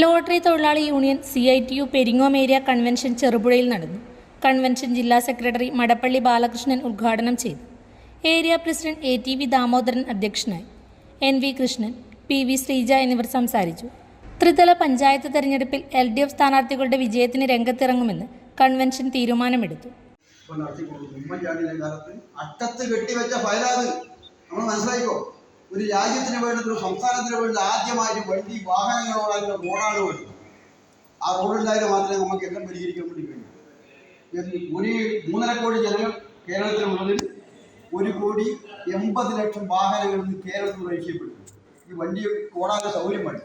Lottery തൊഴിലാളി union C I T U Peringome area convention ചെറുപുഴയിൽ നടന്നു. Convention ജില്ലാ secretary Madappally Balakrishnan ഉദ്ഘാടനം ചെയ്തു. Area president A T V Damodaran അധ്യക്ഷനായി. N V Krishnan P V Sreeja എന്നിവർ സംസാരിച്ചു. ത്രിതല പഞ്ചായത്ത് തെരഞ്ഞെടുപ്പിൽ എൽ ഡി എഫ് സ്ഥാനാർത്ഥികളുടെ വിജയത്തിന് രംഗത്തിറങ്ങുമെന്ന് കൺവെൻഷൻ തീരുമാനമെടുത്തു. അറ്റത്ത് കെട്ടിവെച്ച നമ്മൾ മനസ്സിലായിക്കോ? ഒരു രാജ്യത്തിന് വേണ്ടത് ഒരു സംസ്ഥാനത്തിന് വേണ്ടത് ആദ്യമായിട്ട് വണ്ടി വാഹനങ്ങളോടായിട്ടുള്ള റോഡാണ് വേണ്ടത്. ആ റോഡുണ്ടായാലും മാത്രമേ നമുക്ക് എല്ലാം പരിഹരിക്കാൻ വേണ്ടി കഴിയൂ. ഒരു മൂന്നര കോടി ജനങ്ങൾ കേരളത്തിലുള്ളതിൽ ഒരു കോടി എൺപത് ലക്ഷം വാഹനങ്ങൾ ഇന്ന് കേരളത്തിൽ രക്ഷ്യപ്പെട്ടു ഈ വണ്ടി ഓടാനുള്ള സൗകര്യം വേണം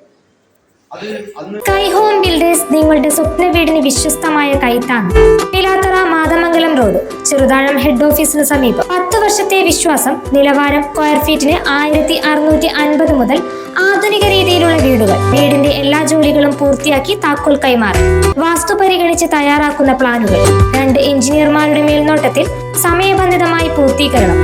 അത് അന്ന് ഹോം ബിൽഡേഴ്സ് നിങ്ങളുടെ സ്വപ്ന വീടിന് വിശ്വസ്തമായ കൈത്താണ് പിലാത്തറ മാതമംഗലം റോഡ് ചെറുതാഴം ഹെഡ് ഓഫീസിന് സമീപം. വർഷത്തെ വിശ്വാസം നിലവാരം സ്ക്വയർ ഫീറ്റിന് ആയിരത്തി അറുന്നൂറ്റി അൻപത് മുതൽ ആധുനിക രീതിയിലുള്ള വീടുകൾ. വീടിന്റെ എല്ലാ ജോലികളും പൂർത്തിയാക്കി താക്കോൽ കൈമാറി വാസ്തു പരിഗണിച്ച് തയ്യാറാക്കുന്ന പ്ലാനുകൾ. രണ്ട് എഞ്ചിനീയർമാരുടെ മേൽനോട്ടത്തിൽ സമയബന്ധിതമായി പൂർത്തീകരണം.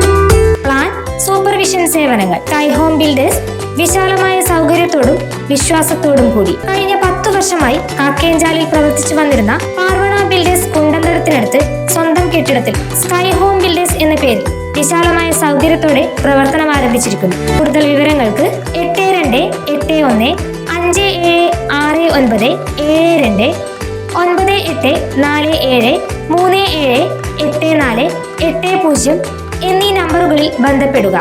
പ്ലാൻ സൂപ്പർവിഷൻ സേവനങ്ങൾ. സ്കൈ ഹോം ബിൽഡേഴ്സ് വിശാലമായ സൗകര്യത്തോടും വിശ്വാസത്തോടും കൂടി. കഴിഞ്ഞ പത്തു വർഷമായി കാക്കേഞ്ചാലിൽ പ്രവർത്തിച്ചു വന്നിരുന്ന പാർവണ ബിൽഡേഴ്സ് കുണ്ടന്തരത്തിനടുത്ത് സ്വന്തം കെട്ടിടത്തിൽ സ്കൈ ഹോം ബിൽഡേഴ്സ് എന്ന പേരിൽ വിശാലമായ സൗകര്യത്തോടെ പ്രവർത്തനം ആരംഭിച്ചിരിക്കുന്നു. കൂടുതൽ വിവരങ്ങൾക്ക് എട്ട് രണ്ട് എട്ട് ഒന്ന് അഞ്ച് ഏഴ് ആറ് ഒൻപത് ഏഴ് രണ്ട് ഒൻപത് എട്ട് നാല് ഏഴ് മൂന്ന് ഏഴ് എട്ട് നാല് എട്ട് പൂജ്യം എന്നീ നമ്പറുകളിൽ ബന്ധപ്പെടുക.